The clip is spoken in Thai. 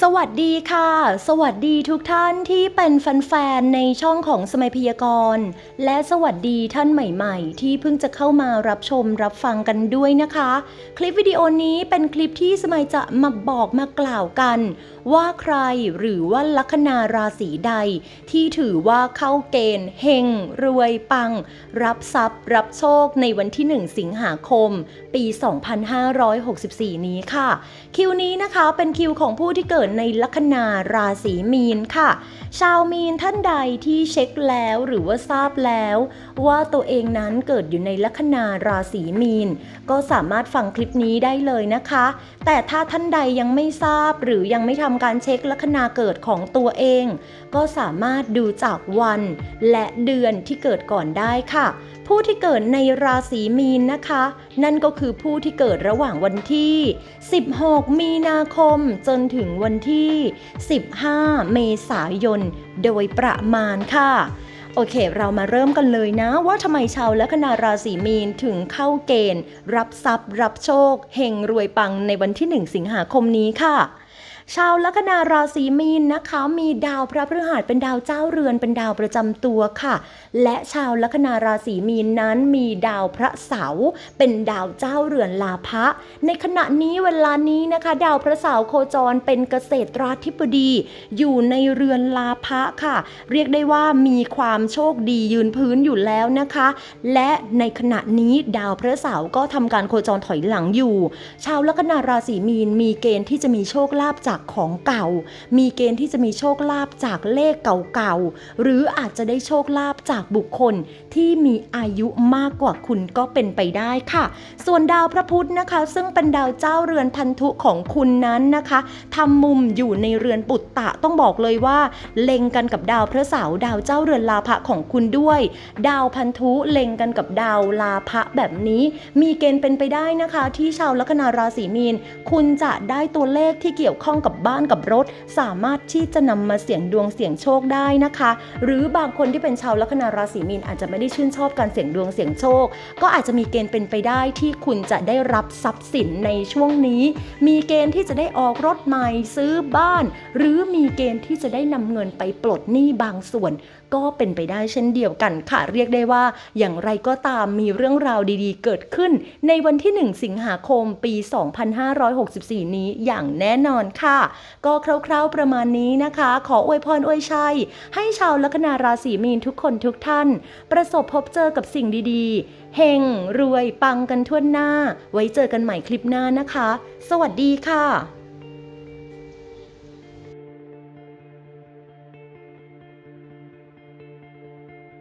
สวัสดีค่ะ สวัสดีทุกท่านที่เป็นแฟนๆในช่องของสมัยพยากรณ์และสวัสดีท่านใหม่ๆ ที่เพิ่งจะเข้ามารับชมรับฟังกันด้วยนะคะ คลิปวิดีโอนี้เป็นคลิปที่สมัยจะมาบอกมากล่าวกันว่าใครหรือว่าลัคนาราศีใด ที่ถือว่าเข้าเกณฑ์เฮงรวยปัง รับทรัพย์ รับโชคในวันที่ 1 สิงหาคม ปี 2564 นี้ค่ะ คิวนี้นะคะเป็นคิวของผู้ที่เกิดในลัคนาราศีมีนค่ะ ชาวมีนท่านใดที่เช็คแล้วหรือว่าทราบแล้ว ว่าตัวเองนั้นเกิดอยู่ในลัคนาราศีมีน ก็สามารถฟังคลิปนี้ได้เลยนะคะ แต่ถ้าท่านใดยังไม่ทราบหรือยังไม่ทำการเช็คลัคนาเกิดของตัวเอง ก็สามารถดูจากวันและเดือนที่เกิดก่อนได้ค่ะ ผู้ที่เกิดในราศีมีนนะคะ นั่นก็คือผู้ที่เกิดระหว่างวันที่ 16 มีนาคมจนถึงวันที่ 15 เมษายน โดยประมาณค่ะโอเค เรามาเริ่มกันเลยนะ ว่าทำไมชาวลัคนาราศีมีนถึงเข้าเกณฑ์ รับทรัพย์ รับโชค เฮงรวยปังในวันที่ 1 สิงหาคมนี้ค่ะ ชาวลัคนาราศีมีนนะคะ มีดาวพระพฤหัสเป็นดาวเจ้าเรือนเป็นดาวประจำตัวค่ะ และชาวลัคนาราศีมีนนั้นมีดาวพระเสาร์เป็นดาวเจ้าเรือนลาภะในขณะนี้เวลานี้นะคะ ดาวพระเสาร์โคจรเป็นเกษตราธิบดี อยู่ในเรือนลาภะค่ะ เรียกได้ว่ามีความโชคดียืนพื้นอยู่แล้วนะคะ และในขณะนี้ดาวพระเสาร์ก็ทำการโคจรถอยหลังอยู่ ชาวลัคนาราศีมีนมีเกณฑ์ที่จะมีโชคลาภจากของเก่า มีเกณฑ์ที่จะมีโชคลาภจากเลขเก่าๆ หรืออาจจะได้โชคลาภจากบุคคลที่มีอายุมากกว่าคุณก็เป็นไปได้ค่ะ ส่วนดาวพระพุธนะคะ ซึ่งเป็นดาวเจ้าเรือนพันธุของคุณนั้นนะคะทำมุมอยู่ในเรือนปุตตะต้องบอกเลยว่า เล็งกันกับดาวพระเสาร์ดาวเจ้าเรือนลาภะของคุณด้วย ดาวพันธุเล็งกันกับดาวลาภะแบบนี้มีเกณฑ์เป็นไปได้นะคะ ที่ชาวลัคนาราศีมีน คุณจะได้ตัวเลขที่เกี่ยวข้องกับบ้านกับรถ สามารถที่จะนำมาเสี่ยงดวงเสี่ยงโชคได้นะคะ หรือบางคนที่เป็นชาวลัคนาราศีมีนอาจจะไม่ได้ชื่นชอบการเสี่ยงดวงเสี่ยงโชค ก็อาจจะมีเกณฑ์เป็นไปได้ที่คุณจะได้รับทรัพย์สินในช่วงนี้ มีเกณฑ์ที่จะได้ออกรถใหม่ซื้อบ้าน หรือมีเกณฑ์ที่จะได้นำเงินไปปลดหนี้บางส่วน ก็เป็นไปได้เช่นเดียวกันค่ะ เรียกได้ว่า อย่างไรก็ตามมีเรื่องราวดีๆ เกิดขึ้น ในวันที่ 1 สิงหาคมปี 2564 นี้อย่างแน่นอนค่ะค่ะ ก็คร่าวๆประมาณนี้นะคะ ขออวยพรอวยชัย ให้ชาวลัคนาราศีมีนทุกคนทุกท่าน ประสบพบเจอกับสิ่งดีๆ เฮงรวยปังกันทั่วหน้า ไว้เจอกันใหม่คลิปหน้านะคะ สวัสดีค่ะ